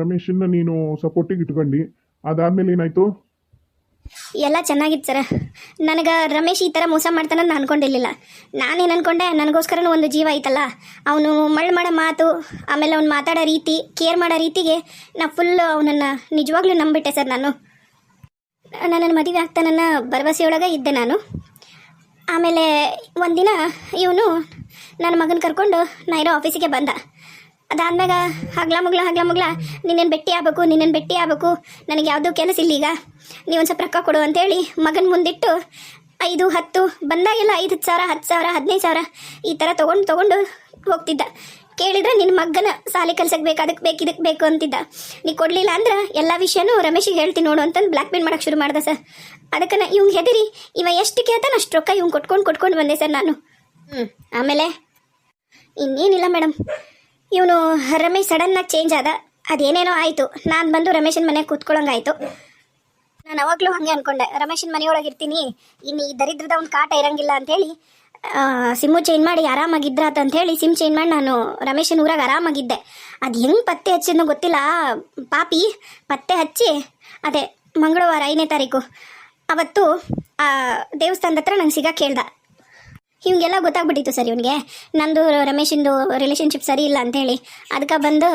ರಮೇಶನ್ನ ನೀನು ಸಪೋರ್ಟಿಗೆ ಇಟ್ಕೊಂಡು. ಅದಾದ್ಮೇಲೆ ಏನಾಯ್ತು? ಎಲ್ಲ ಚೆನ್ನಾಗಿತ್ತು ಸರ್. ನನಗೆ ರಮೇಶ್ ಈ ಥರ ಮೋಸ ಮಾಡ್ತಾನ ನಾನು ಅನ್ಕೊಂಡಿರ್ಲಿಲ್ಲ. ನಾನೇನು ಅನ್ಕೊಂಡೆ? ನನಗೋಸ್ಕರನೂ ಒಂದು ಜೀವ ಐತಲ್ಲ. ಅವನು ಮಳ್ಳು ಮಾಡೋ ಮಾತು, ಆಮೇಲೆ ಅವ್ನು ಮಾತಾಡೋ ರೀತಿ ಕೇರ್ ಮಾಡೋ ರೀತಿಗೆ ನಾ ಫುಲ್ ಅವನನ್ನು ನಿಜವಾಗ್ಲೂ ನಂಬಿಟ್ಟೆ ಸರ್ ನಾನು. ನನ್ನ ಮದುವೆ ಆಗ್ತಾನನ್ನ ಭರವಸೆಯೊಳಗೆ ಇದ್ದೆ ನಾನು. ಆಮೇಲೆ ಒಂದಿನ ಇವನು ನನ್ನ ಮಗನ ಕರ್ಕೊಂಡು ನಾ ಇರೋ ಆಫೀಸಿಗೆ ಬಂದ. ಅದಾದ್ಮ್ಯಾಗ ಹಗ್ಲ ಮುಗ್ಲ ಹಗ್ಲ ಮುಗ್ಲ ನಿನ್ನೇನು ಭೇಟಿ ಆಗ್ಬೇಕು ನಿನ್ನೇನು ಭೇಟಿ ಆಗ್ಬೇಕು. ನನಗೆ ಯಾವುದೂ ಕೆಲಸ ಇಲ್ಲ ಈಗ. ನೀವು ಒಂದು ಸ್ವಲ್ಪ ರೊಕ್ಕ ಕೊಡು ಅಂತೇಳಿ ಮಗನ ಮುಂದಿಟ್ಟು ಐದು ಹತ್ತು ಬಂದಾಗೆಲ್ಲ ಐದು ಸಾವಿರ ಹತ್ತು ಸಾವಿರ ಹದಿನೈದು ಸಾವಿರ ಈ ಥರ ತೊಗೊಂಡು ತೊಗೊಂಡು ಹೋಗ್ತಿದ್ದ. ಕೇಳಿದ್ರೆ ನಿನ್ನ ಮಗನ ಸಾಲಿ ಕಲ್ಸಕ್ಕೆ ಬೇಕು ಅದಕ್ಕೆ ಬೇಕು ಇದಕ್ಕೆ ಬೇಕು ಅಂತಿದ್ದ. ನೀ ಕೊಡಲಿಲ್ಲ ಅಂದ್ರೆ ಎಲ್ಲ ವಿಷಯನೂ ರಮೇಶಿಗೆ ಹೇಳ್ತೀನಿ ನೋಡು ಅಂತಂದು ಬ್ಲ್ಯಾಕ್ ಮೇಲ್ ಮಾಡೋಕ್ಕೆ ಶುರು ಮಾಡ್ದೆ ಸರ್. ಅದಕ್ಕೆ ನಾ ಇವ್ಗೆ ಹೆದರಿ ಇವ ಎಷ್ಟು ಕೇಳ್ತಾನೆ ಅಷ್ಟು ರೊಕ್ಕ ಇವ್ಗೆ ಕೊಟ್ಕೊಂಡು ಕೊಟ್ಕೊಂಡು ಬಂದೆ ಸರ್ ನಾನು. ಹ್ಞೂ ಆಮೇಲೆ ಇನ್ನೇನಿಲ್ಲ ಮೇಡಮ್ ಇವನು ರಮೇಶ್ ಸಡನ್ನಾಗಿ ಚೇಂಜ್ ಆದ. ಅದೇನೇನೋ ಆಯಿತು. ನಾನು ಬಂದು ರಮೇಶನ ಮನೆಗೆ ಕೂತ್ಕೊಳ್ಳೋಂಗಾಯ್ತು ನಾನು ಅವಾಗಲೂ ಹಾಗೆ ಅನ್ಕೊಂಡೆ. ರಮೇಶನ ಮನೆಯೊಳಗೆ ಇರ್ತೀನಿ. ಇನ್ನು ಈ ದರಿದ್ರದ ಒಂದು ಕಾಟ ಇರಂಗಿಲ್ಲ ಅಂತೇಳಿ ಸಿಮ್ಮು ಚೇಂಜ್ ಮಾಡಿ ಆರಾಮಾಗಿದ್ರ ಅಂತ ಹೇಳಿ ಸಿಮ್ ಚೇಂಜ್ ಮಾಡಿ ನಾನು ರಮೇಶನ ಊರಾಗ ಆರಾಮಾಗಿದ್ದೆ. ಅದು ಹೆಂಗೆ ಪತ್ತೆ ಹಚ್ಚಿದ್ನೋ ಗೊತ್ತಿಲ್ಲ. ಪಾಪಿ, ಪತ್ತೆ ಹಚ್ಚಿ, ಅದೇ ಮಂಗಳವಾರ ಐದನೇ ತಾರೀಕು. ಅವತ್ತು ದೇವಸ್ಥಾನದ ಹತ್ರ ನಂಗೆ ಸಿಗಕ್ಕೆ ಹೇಳ್ದ ಇವಂಗೆಲ್ಲ ಗೊತ್ತಾಗ್ಬಿಟ್ಟಿತ್ತು ಸರ್ ಇವನಿಗೆ. ನಂದು ರಮೇಶಿಂದು ರಿಲೇಷನ್ಶಿಪ್ ಸರಿ ಇಲ್ಲ ಅಂತೇಳಿ ಅದಕ್ಕೆ ಬಂದು,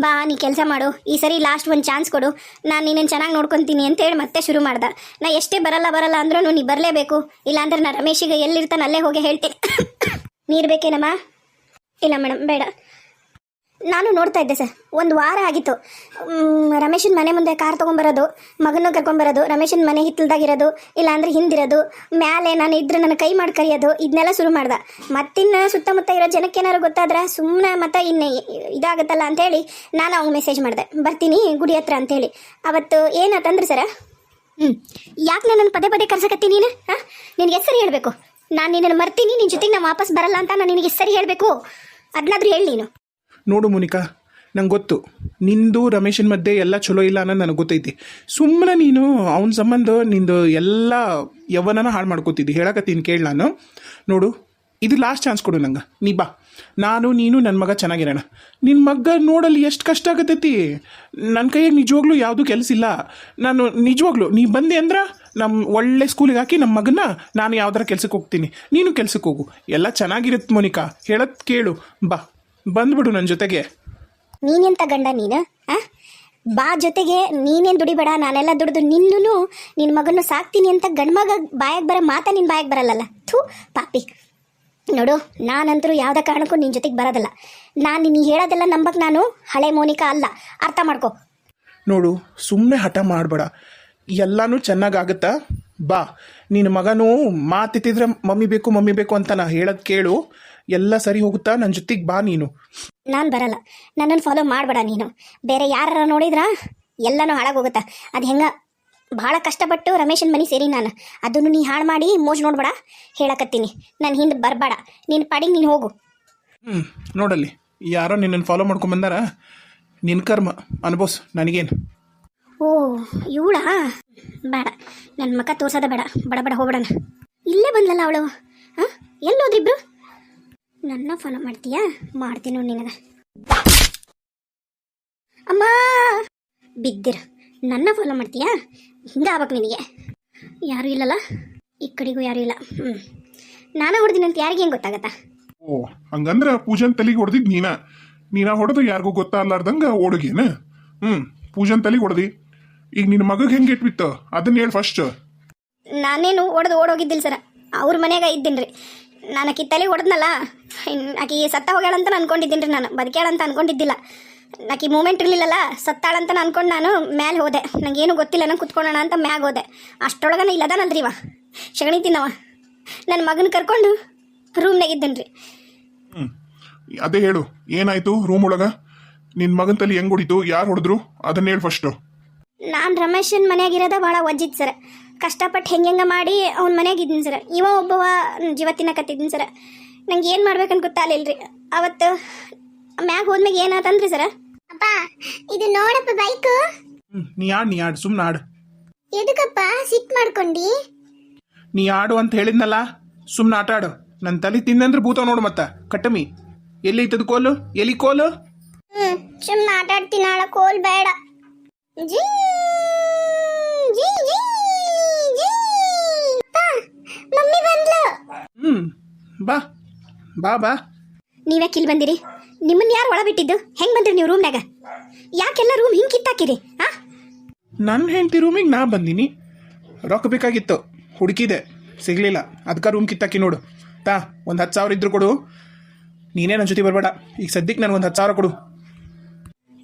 ಬಾ, ನೀ ಕೆಲಸ ಮಾಡು. ಈ ಸರಿ ಲಾಸ್ಟ್ ಒಂದು ಚಾನ್ಸ್ ಕೊಡು. ನಾನು ನೀನೇನು ಚೆನ್ನಾಗಿ ನೋಡ್ಕೊತೀನಿ ಅಂತೇಳಿ ಮತ್ತೆ ಶುರು ಮಾಡ್ದೆ. ನಾ ಎಷ್ಟೇ ಬರಲ್ಲ ಬರಲ್ಲ ಅಂದ್ರೂ ನೀ ಬರಲೇಬೇಕು. ಇಲ್ಲಾಂದ್ರೆ ನಾ ರಮೇಶಿಗೆ ಎಲ್ಲಿರ್ತಾನೆ ಅಲ್ಲೇ ಹೋಗಿ ಹೇಳ್ತೀನಿ. ನೀರು ಬೇಕೇನಮ್ಮ? ಇಲ್ಲ ಮೇಡಮ್ ಬೇಡ. ನಾನು ನೋಡ್ತಾ ಇದ್ದೆ ಸರ್. ಒಂದು ವಾರ ಆಗಿತ್ತು. ರಮೇಶನ ಮನೆ ಮುಂದೆ ಕಾರ್ ತೊಗೊಂಬರೋದು ಮಗನ ಕರ್ಕೊಂಬರೋದು, ರಮೇಶನ್ ಮನೆ ಹಿತ್ತಲ್ದಾಗಿರೋದು, ಇಲ್ಲಾಂದ್ರೆ ಹಿಂದಿರೋದು ಮೇಲೆ ನಾನು ಇದ್ರೆ ನನ್ನ ಕೈ ಮಾಡಿ ಕರೆಯೋದು ಇದನ್ನೆಲ್ಲ ಶುರು ಮಾಡ್ದೆ. ಮತ್ತಿನ್ನು ಸುತ್ತಮುತ್ತ ಇರೋ ಜನಕ್ಕೆ ಏನಾರು ಗೊತ್ತಾದ್ರೆ ಸುಮ್ಮನೆ ಮತ್ತೆ ಇನ್ನು ಇದಾಗುತ್ತಲ್ಲ ಅಂತೇಳಿ ನಾನು ಅವ್ನಿಗೆ ಮೆಸೇಜ್ ಮಾಡಿದೆ. ಬರ್ತೀನಿ ಗುಡಿ ಹತ್ರ ಅಂತೇಳಿ. ಅವತ್ತು ಏನಾತಂದ್ರೆ ಸರ? ಹ್ಞೂ ಯಾಕೆ ನನ್ನನ್ನು ಪದೇ ಪದೇ ಕರ್ಸಕತ್ತಿ ನೀನು? ಹಾಂ? ನಿನಗೆ ಹೆಸರು ಹೇಳಬೇಕು. ನಾನು ನಿನ್ನನ್ನು ಮರ್ತೀನಿ ನಿನ್ನ ಜೊತೆಗೆ ನಾನು ವಾಪಸ್ ಬರಲ್ಲ ಅಂತ ನಾನು ನಿನಗೆ ಹೆಸರು ಹೇಳಬೇಕು. ಅದನ್ನಾದ್ರೂ ಹೇಳಿ ನೀನು. ನೋಡು ಮುನಿಕಾ, ನಂಗೆ ಗೊತ್ತು. ನಿಂದು ರಮೇಶನ್ ಮಧ್ಯೆ ಎಲ್ಲ ಚಲೋ ಇಲ್ಲ ಅನ್ನೋದು ನನಗೆ ಗೊತ್ತೈತಿ. ಸುಮ್ಮನೆ ನೀನು ಅವನ ಸಂಬಂಧ ನಿಂದು ಎಲ್ಲ ಯವನನ ಹಾಳು ಮಾಡ್ಕೋತಿದ್ದಿ. ಹೇಳಕತ್ತೀನಿ, ಕೇಳಿ ನಾನು. ನೋಡು, ಇದು ಲಾಸ್ಟ್ ಚಾನ್ಸ್ ಕೊಡು ನಂಗೆ. ನೀ ಬಾ. ನಾನು, ನೀನು ನನ್ನ ಮಗ ಚೆನ್ನಾಗಿರೋಣ. ನಿನ್ನ ಮಗ ನೋಡಲ್ಲಿ ಎಷ್ಟು ಕಷ್ಟ ಆಗತೈತಿ. ನನ್ನ ಕೈಯಾಗ ನಿಜವಾಗ್ಲೂ ಯಾವುದೂ ಕೆಲಸ ಇಲ್ಲ. ನಾನು ನಿಜವಾಗ್ಲೂ, ನೀ ಬಂದೆ ಅಂದ್ರೆ ನಮ್ಮ ಒಳ್ಳೆ ಸ್ಕೂಲಿಗೆ ಹಾಕಿ ನಮ್ಮ ಮಗನ ನಾನು ಯಾವ್ದಾರ ಕೆಲ್ಸಕ್ಕೆ ಹೋಗ್ತೀನಿ. ನೀನು ಕೆಲ್ಸಕ್ಕೆ ಹೋಗು. ಎಲ್ಲ ಚೆನ್ನಾಗಿರುತ್ತೆ ಮೋನಿಕಾ. ಹೇಳತ್ ಕೇಳು. ಬಾ. ಬಂದ್ಬಿಡು ನನ್ನ ಜೊತೆಗೆ. ನೀನೆಂತ ಗಂಡ ನೀನು ಆ? ಬಾ ಜೊತೆಗೆ ನೀನೇನು ದುಡಿಬೇಡ ನಾನೆಲ್ಲ ದುಡಿದು ನಿನ್ನೂ ನಿನ್ನ ಮಗನ್ನು ಸಾಕ್ತೀನಿ ಅಂತ ಗಂಡ್ಮಗ ಬಾಯಾಗ ಬರೋ ಮಾತ ನಿನ್ನ ಬಾಯಾಗ ಬರಲ್ಲಲ್ಲ. ಥೂ ಪಾಪಿ. ನೋಡು ನಾನಂತರೂ ಯಾವುದೇ ಕಾರಣಕ್ಕೂ ನಿನ್ನ ಜೊತೆಗೆ ಬರೋದಲ್ಲ. ನಾನು ನೀನು ಹೇಳೋದೆಲ್ಲ ನಂಬಕ್ಕೆ ನಾನು ಹಳೆ ಮೋನಿಕಾ ಅಲ್ಲ. ಅರ್ಥ ಮಾಡ್ಕೊ. ನೋಡು ಸುಮ್ಮನೆ ಹಠ ಮಾಡಬೇಡ. ಎಲ್ಲನೂ ಚೆನ್ನಾಗಾಗುತ್ತಾ? ಬಾ. ನಿನ್ನ ಮಗನೂ ಮಾತಿತ್ತಿದ್ರೆ ಮಮ್ಮಿ ಬೇಕು ಮಮ್ಮಿ ಬೇಕು ಅಂತ ನಾ ಹೇಳೋದು ಕೇಳು. ಎಲ್ಲ ಸರಿ ಹೋಗುತ್ತಾ? ನನ್ನ ಜೊತೆಗೆ ಬಾ ನೀನು. ನಾನು ಬರಲ್ಲ. ನನ್ನನ್ನು ಫಾಲೋ ಮಾಡಬೇಡ ನೀನು. ಬೇರೆ ಯಾರ ನೋಡಿದ್ರ? ಎಲ್ಲನೂ ಹಾಳಾಗೋಗುತ್ತಾ ಅದು ಹೆಂಗ? ಭಾಳ ಕಷ್ಟಪಟ್ಟು ರಮೇಶನ್ ಮನೆ ಸೇರಿ ನಾನು. ಅದನ್ನು ನೀ ಹಾಳು ಮಾಡಿ ಮೋಜ್ ನೋಡ್ಬೇಡ. ಹೇಳಕತ್ತೀನಿ. ನನ್ನ ಹಿಂದೆ ಬರಬೇಡ. ನಿನ್ನ ಪಾಡಿಗೆ ನೀನು ಹೋಗು. ಹ್ಞೂ ನೋಡಲ್ಲಿ. ಯಾರೋ ನಿನ್ನನ್ನು ಫಾಲೋ ಮಾಡ್ಕೊಂಬಂದಾರ ನಿನ್ನ ಕರ್ಮ. ಅನ್ಬೋಸ್ ನನಗೇನು? ಓ ಇವಳಾ? ಬೇಡ. ನನ್ನ ಮಕ್ಕ ತೋರ್ಸೋದ ಬೇಡ. ಬಡ ಬಡ ಹೋಗ್ಬಿಡಣ. ಇಲ್ಲೇ ಬಂದ್ಲಲ್ಲ ಅವಳು? ಹಾಂ? ಎಲ್ಲೋದ್ರಿಬ್ರು ನನ್ನ ಫಾಲೋ ಮಾಡ್ತೀಯಾ? ಮಾಡ್ತೀನಿ ನಿನಗ. ಅಮ್ಮ! ಬಿದ್ದಿರ. ನನ್ನ ಫಾಲೋ ಮಾಡ್ತೀಯಾ? ಹಿಂಗೆ ಆಗ್ಬೇಕು ನಿನಗೆ. ಯಾರು ಇಲ್ಲಲ್ಲ? ಈ ಕಡೆಗೂ ಯಾರೂ ಇಲ್ಲ. ಹ್ಞೂ ನಾನು ಹೊಡೆದಿನಿ ಅಂತ ಯಾರಿಗೆ ಹೆಂಗೆ ಗೊತ್ತಾಗತ್ತಾ? ಓ ಹಂಗಂದ್ರ ಪೂಜನ್ ತಲೆಗೆ ಹೊಡೆದಿದ್ ನೀನ. ನೀನ ಹೊಡೆದು ಯಾರಿಗೂ ಗೊತ್ತಾಗ್ಲಾರ್ದಂಗ ಓಡುಗೇನ? ಹ್ಮ್ ಪೂಜನ್ ತಲೆಗೆ ಹೊಡೆದಿ. ಈಗ ನಿನ್ನ ಮಗಗೆ ಹೆಂಗೆ ಇಟ್ಬಿತ್ತು ಅದನ್ನ ಹೇಳಿ ಫಸ್ಟ್ ನಾನೇನು ಹೊಡೆದು ಓಡೋಗಿದ್ದಿಲ್ಲ ಸರ. ಅವ್ರ ಮನೆಯಾಗ ಇದ್ದೀನಿ ರೀ ನಾನು ಆಕಿ ತಲೆ ಹೊಡೆದ್ನಲ್ಲ? ಆಕಿ ಸತ್ತ ಹೋಗ್ಯಾಳಂತ ಅನ್ಕೊಂಡಿದ್ದೀನಿ ರೀ ನಾನು. ಬದುಕ್ಯಾಳಂತ ಅನ್ಕೊಂಡಿದ್ದಿಲ್ಲ. ಆಕಿ ಮೂಮೆಂಟ್ ಇರಲಿಲ್ಲಲ್ಲ ಸತ್ತಾಳಂತ ಅನ್ಕೊಂಡು ನಾನು ಮ್ಯಾಲೆ ಹೋದೆ. ನಂಗೇನು ಗೊತ್ತಿಲ್ಲ ನಂಗೆ ಕುತ್ಕೊಳ್ಳೋಣ ಅಂತ ಮ್ಯಾಗ ಹೋದೆ. ಅಷ್ಟೊಳಗನ ಇಲ್ಲದಾನಲ್ರಿ ಇವ. ಶಗಣಿ ತಿನ್ನವ. ನನ್ನ ಮಗನ ಕರ್ಕೊಂಡು ರೂಮ್ನಾಗ ಇದ್ದೀನಿ ರೀ. ಹ್ಮ್. ಅದೇ ಹೇಳು ಏನಾಯ್ತು ರೂಮ್ ಒಳಗ? ನಿನ್ನ ಮಗನ ತಲೆ ಹೆಂಗ್ ಹೊಡಿತು? ಯಾರು ಹೊಡೆದ್ರು? ಅದನ್ನ ಹೇಳು ಫಸ್ಟ್ ನಾನು ರಮೇಶನ್ ಮನೆಯಾಗಿರೋದ ಭಾಳ ವಜ್ಜಿತ್ತು ಸರ್ ಕಷ್ಟಪಟ್ಟು ಹೆಂಗೆ ಮಾಡಿ ಅವ್ನ ಮನೆಯಾಗಿದ್ದೀನಿ ಸರ್ ಇವ ಒಬ್ಬವ ಜೀವ ತಿನ್ನಕತ್ತಿದ್ದೀನಿ ಸರ್ ನಂಗೆ ಏನು ಮಾಡ್ಬೇಕಂತ ಗೊತ್ತಾಗಲಿಲ್ಲ ರೀ ಅವತ್ತು ಮ್ಯಾಗ ಹೋದ್ಮ್ಯಾಗ ಏನಾತಂದ್ರಿ ಸರ? ಅಪ್ಪ ಇದು ನೋಡಪ್ಪ ಬೈಕು. ಹ್ಞೂ ನೀ ಆಡು ನೀ ಆಡು ಸುಮ್ಮನೆ ಆಡು. ಎದಕ್ಕಪ್ಪ ಸಿಟ್ ಮಾಡ್ಕೊಂಡಿ? ನೀ ಆಡು ಅಂತ ಹೇಳಿದ್ನಲ್ಲ ಸುಮ್ಮನೆ ಆಟ ಆಡು. ನನ್ನ ತಲೆ ತಿಂದಂದ್ರೆ ಭೂತ ನೋಡು ಮತ್ತ ಕಟ್ಟಮಿ. ಎಲ್ಲಿ ಐತದ ಕೋಲು? ಎಲ್ಲಿ ಕೋಲು? ಹ್ಮ್ ಸುಮ್ಮನೆ ಆಟ ಆಡ್ತೀನಿ ನಾಳೆ ಕೋಲ್ ಬೇಡ. ಜೀ ಜೀ ಜೀ ಜೀ. ಅಪ್ಪ, ಮಮ್ಮಿ ಬಂದ್ಲು. ಹ್ಞೂ ಬಾ. ಬಾ ಬಾ. ನೀವ್ಯಾಕೆ ಇಲ್ಲಿ ಬಂದಿರಿ? ನಿಮ್ಮನ್ನ ಯಾರು ಒಳ ಬಿಟ್ಟಿದ್ದು ಹೆಂಗ್ ಬಂದ್ರಿ ನೀವು ರೂಮ್ನಾಗ ಯಾಕೆಲ್ಲ ರೂಮ್ ಹಿಂಗ್ ಕಿತ್ತಾಕಿರಿ ಹಾ ನನ್ನ ಹೆಂಡತಿ ರೂಮಿಗೆ ನಾ ಬಂದೀನಿ. ರೊಕ್ಕ ಬೇಕಾಗಿತ್ತು ಹುಡುಕಿದೆ. ಸಿಗಲಿಲ್ಲ. ಅದಕ್ಕೆ ರೂಮ್ ಕಿತ್ತಾಕಿ ನೋಡು. ತಾ ಒಂದು ಹತ್ತು ಸಾವಿರ ಇದ್ರು ಕೊಡು. ನೀನೇ ನನ್ನ ಜೊತೆ ಬರಬೇಡ. ಈಗ ಸದ್ಯಕ್ಕೆ ನನಗೆ ಒಂದು ಹತ್ತು ಸಾವಿರ ಕೊಡು.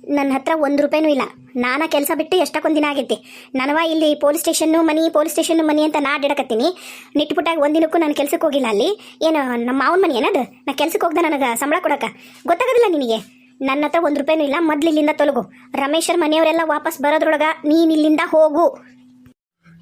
ನನ್ನ ಹತ್ರ ಒಂದು ರೂಪಾಯಿನೂ ಇಲ್ಲ. ನಾನ ಕೆಲಸ ಬಿಟ್ಟು ಎಷ್ಟಕ್ಕೊಂದು ದಿನ ಆಗೈತಿ. ನನವ ಇಲ್ಲಿ ಪೊಲೀಸ್ ಸ್ಟೇಷನ್ನು ಮನಿ, ಪೊಲೀಸ್ ಸ್ಟೇಷನ್ನು ಮನಿ ಅಂತ ನಾ ಅಡ್ಡಾಡಕತ್ತೀನಿ. ಒಂದು ಒಂದಿನಕ್ಕೂ ನಾನು ಕೆಲ್ಸಕ್ಕೆ ಹೋಗಿಲ್ಲ ಅಲ್ಲಿ. ಏನು, ನಮ್ಮ ಮಾವನ ಮನಿ ಏನದು? ನಾ ಕೆಲ್ಸಕ್ಕೆ ಹೋಗ್ದೆ ನನಗೆ ಸಂಬಳ ಕೊಡಕ. ಗೊತ್ತಾಗೋದಿಲ್ಲ ನಿನಗೆ? ನನ್ನ ಹತ್ರ ಒಂದು ರೂಪಾಯಿನೂ ಇಲ್ಲ. ಮೊದ್ಲು ಇಲ್ಲಿಂದ ತೊಲಗು. ರಮೇಶರ್ ಮನೆಯವರೆಲ್ಲ ವಾಪಸ್ ಬರೋದ್ರೊಳಗೆ ನೀನು ಇಲ್ಲಿಂದ ಹೋಗು.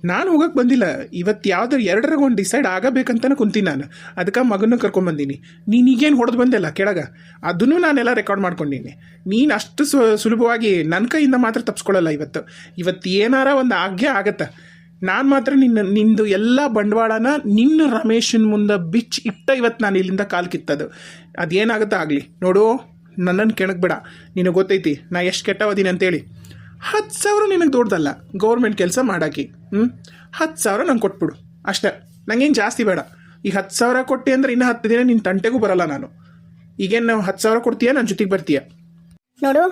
ನಾನು ಹೋಗಕ್ಕೆ ಬಂದಿಲ್ಲ. ಇವತ್ತು ಯಾವ್ದಾರು ಎರಡರಾಗ ಒಂದು ಡಿಸೈಡ್ ಆಗಬೇಕಂತನೇ ಕುಂತೀನಿ ನಾನು. ಅದಕ್ಕೆ ಮಗನ ಕರ್ಕೊಂಬಂದೀನಿ ನೀನು ಈಗೇನು ಹೊಡೆದು ಬಂದೆಲ್ಲ ಕೆಳಗ? ಅದನ್ನು ನಾನೆಲ್ಲ ರೆಕಾರ್ಡ್ ಮಾಡ್ಕೊಂಡಿನಿ. ನೀನು ಅಷ್ಟು ಸುಲಭವಾಗಿ ನನ್ನ ಕೈಯಿಂದ ಮಾತ್ರ ತಪ್ಸ್ಕೊಳ್ಳಲ್ಲ ಇವತ್ತು. ಇವತ್ತು ಏನಾರ ಒಂದು ಆಜ್ಞೆ ಆಗತ್ತೆ. ನಾನು ಮಾತ್ರ ನಿನ್ನ, ನಿಂದು ಎಲ್ಲ ಬಂಡವಾಳನ ನಿನ್ನ ರಮೇಶನ್ ಮುಂದೆ ಬಿಚ್ಚಿ ಇಟ್ಟ ಇವತ್ತು ನಾನು ಇಲ್ಲಿಂದ ಕಾಲು ಕಿತ್ತದು. ಅದೇನಾಗುತ್ತೆ ಆಗಲಿ? ನೋಡು ನನ್ನನ್ನು ಕೆಣಕ್ಬೇಡ. ನಿನಗೆ ಗೊತ್ತೈತಿ, ನಾ ಎಷ್ಟು ಕೆಟ್ಟವದೀನಿ ಅಂತೇಳಿ ಹತ್ತು ಸಾವಿರ ನಿನಗೆ ದೊಡ್ಡದಲ್ಲ ಗೌರ್ಮೆಂಟ್ ಕೆಲಸ ಮಾಡೋಕ್ಕೆ ಹ್ಞೂ ಹತ್ತು ಸಾವಿರ ನಂಗೆ ಕೊಟ್ಬಿಡು. ಅಷ್ಟೇ. ನನಗೇನು ಜಾಸ್ತಿ ಬೇಡ. ಈ ಹತ್ತು ಸಾವಿರ ಕೊಟ್ಟೆ ಅಂದ್ರೆ ಇನ್ನೂ ಹತ್ತು ದಿನ ನಿನ್ನ ತಂಟೆಗೂ ಬರಲ್ಲ ನಾನು. ಈಗೇನು ನಾವು ಹತ್ತು ಸಾವಿರ ಕೊಡ್ತೀಯ ನನ್ನ ಜೊತೆಗೆ ಬರ್ತೀಯ? ನೋಡು,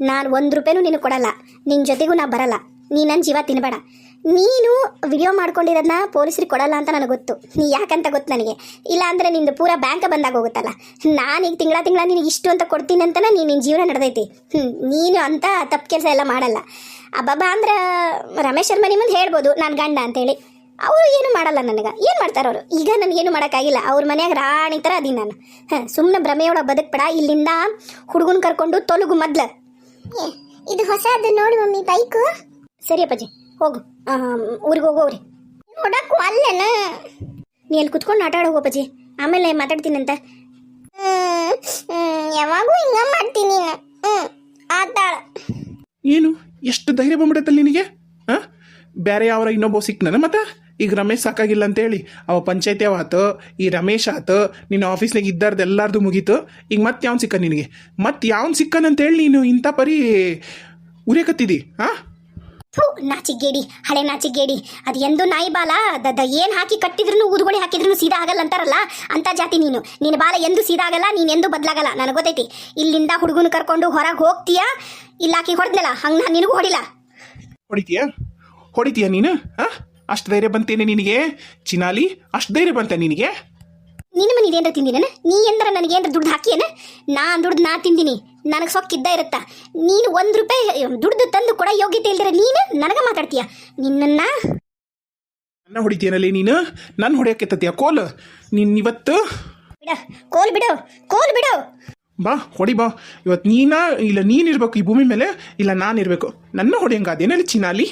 ನಾನು ಒಂದು ರೂಪಾಯಿನೂ ನಿನಗೆ ಕೊಡಲ್ಲ. ನಿನ್ನ ಜೊತೆಗೂ ನಾ ಬರಲ್ಲ. ನೀ ನನ್ನ ಜೀವ ತಿನ್ನಬೇಡ ನೀನು ವಿಡಿಯೋ ಮಾಡ್ಕೊಂಡಿರೋದನ್ನ ಪೊಲೀಸರಿಗೆ ಕೊಡಲ್ಲ ಅಂತ ನನಗೆ ಗೊತ್ತು. ನೀ ಯಾಕಂತ ಗೊತ್ತು ನನಗೆ? ಇಲ್ಲ ಅಂದರೆ ನಿಂದು ಪೂರಾ ಬ್ಯಾಂಕ್ ಬಂದಾಗ ಹೋಗುತ್ತಲ್ಲ? ನಾನು ಈಗ ತಿಂಗಳ ತಿಂಗಳ ನಿನಗೆ ಇಷ್ಟು ಅಂತ ಕೊಡ್ತೀನಿ ಅಂತಲೇ ನೀನು ನಿನ್ನ ಜೀವನ ನಡೆದೈತಿ. ಹ್ಞೂ ನೀನು ಅಂತ ತಪ್ಪು ಕೆಲಸ ಎಲ್ಲ ಮಾಡಲ್ಲ. ಅಬ್ಬಬ್ಬ ಅಂದ್ರೆ ರಮೇಶ್ ಶರ್ಮ ಮುಂದೆ ಹೇಳ್ಬೋದು ನಾನು ಗಂಡ ಅಂತೇಳಿ. ಅವರು ಏನು ಮಾಡಲ್ಲ ನನಗೆ. ಏನು ಮಾಡ್ತಾರೆ ಅವರು? ಈಗ ನನಗೇನು ಮಾಡೋಕ್ಕಾಗಿಲ್ಲ. ಅವ್ರ ಮನೆಯಾಗ ರಾಣಿ ಥರ ಅದೀನಿ ನಾನು. ಹಾಂ ಸುಮ್ಮನೆ ಭ್ರಮೆಯೊಳಗೆ ಬದುಕ್ಬೇಡ. ಇಲ್ಲಿಂದ ಹುಡುಗನ ಕರ್ಕೊಂಡು ತೊಲಗು ಮೊದ್ಲು. ಇದು ಹೊಸದು ನೋಡು ಮಮ್ಮಿ ಬೈಕು. ಸರಿ ಅಪ್ಪಾಜಿ ಹೋಗು. ಊರಿಗೆ ಹೋಗೋವ್ರಿ. ನೋಡಕ್ಕೂ ಅಲ್ಲೇನ? ನೀ ಅಲ್ಲಿ ಕುತ್ಕೊಂಡು ಆಟ ಆಡೋ ಅಪ್ಪಾಜಿ. ಆಮೇಲೆ ಮಾತಾಡ್ತೀನಂತ ಯಾವಾಗೂ ಹಿಂಗ ಮಾಡ್ತೀನಿ ಏನು? ಎಷ್ಟು ಧೈರ್ಯ ಬಂದ್ಬಿಡತ್ತಲ್ಲ ನಿನಗೆ? ಹಾಂ? ಬೇರೆ ಯಾವ್ರ ಇನ್ನೊಬ್ಬ ಸಿಕ್ನನ ಮತ್ತೆ? ಈಗ ರಮೇಶ್ ಸಾಕಾಗಿಲ್ಲ ಅಂತೇಳಿ ಅವ ಪಂಚಾಯತಿ ಅವ ಆತು. ಈ ರಮೇಶ್ ಆತು. ನಿನ್ನ ಆಫೀಸ್ನಾಗ ಇದ್ದಾರ್ದು ಎಲ್ಲಾರ್ದು ಮುಗೀತು. ಈಗ ಮತ್ತೆ ಯಾವ್ನು ಸಿಕ್ಕ ನಿನಗೆ? ಮತ್ತೆ ಯಾವ್ನು ಸಿಕ್ಕನಂತೇಳಿ ನೀನು ಇಂಥ ಪರಿ ಉರಿಯಕತ್ತಿದಿ, ಹಾಂ? ಥೂ ನಾಚಿಗೇಡಿ ಹಳೆ ನಾಚಿಗೇಡಿ ಅದು ಎಂದು ನಾಯಿ ಬಾಲ ದದ ಏನು ಹಾಕಿ ಕಟ್ಟಿದ್ರು ಊದುಗೊಳಿ ಹಾಕಿದ್ರು ಸೀದಾ ಆಗಲ್ಲ ಅಂತಾರಲ್ಲ, ಅಂತ ಜಾತಿ ನೀನು. ನಿನ್ನ ಬಾಲ ಎಂದು ಸೀದಾ ಆಗಲ್ಲ, ನೀನು ಎಂದು ಬದಲಾಗಲ್ಲ, ನನಗೆ ಗೊತ್ತೈತಿ. ಇಲ್ಲಿಂದ ಹುಡುಗನ ಕರ್ಕೊಂಡು ಹೊರಗೆ ಹೋಗ್ತೀಯಾ? ಇಲ್ಲ ಆಕಿ ಹೊಡೆದ್ನಲ್ಲ, ಹಂಗೆ ನಾನು ನಿನಗೂ ಹೊಡಿಲ್ಲ. ಹೊಡಿತೀಯ? ಹೊಡಿತೀಯ ನೀನು? ಅಷ್ಟು ಧೈರ್ಯ ಬಂತೇನೆ ನಿನಗೆ? ಚಿನಾಲಿ, ಅಷ್ಟು ಧೈರ್ಯ ಬಂತ ನಿನಗೆ? ನಿನ್ನ ಮನೆ ಇದೇನ್ರ ತಿಂದಿನ ನೀ ಎಂದ್ರ ನನಗೆ ಏನ್ರ ದುಡ್ಡು ಹಾಕಿಯೇನ? ನಾನ್ ದುಡ್ಡು ನಾ ತಿಂದಿನಿ. ನನಗೆ ಸೊಕ್ಕಿದ್ದ ಇರುತ್ತಾ? ನೀನು ಒಂದು ರೂಪಾಯಿ ದುಡ್ಡು ತಂದು ಕೊಡ ಯೋಗ್ಯತೆ ಇಲ್ದಿರ ನೀನು ನನಗೆ ಮಾತಾಡ್ತೀಯ? ನಿನ್ನನ್ನ? ನನ್ನ ಹೊಡಿತೀಯನಲ್ಲಿ ನೀನು? ನನ್ನ ಹೊಡೆಯಕ್ಕೆ ಕೋಲ್. ನೀನು ಇವತ್ತು? ಬಿಡ. ಕೋಲ್ ಬಿಡು. ಕೋಲ್ ಬಿಡು. ಬಾ ಹೊಡಿ ಬಾ. ಇವತ್ತು ನೀನಾ ಇಲ್ಲ ನೀನಿರ್ಬೇಕು ಈ ಭೂಮಿ ಮೇಲೆ ಇಲ್ಲ ನಾನಿರ್ಬೇಕು ನನ್ನ ಹೊಡೆಯಂಗಾದೇನಲ್ಲಿ ಚಿನಾಲಿ?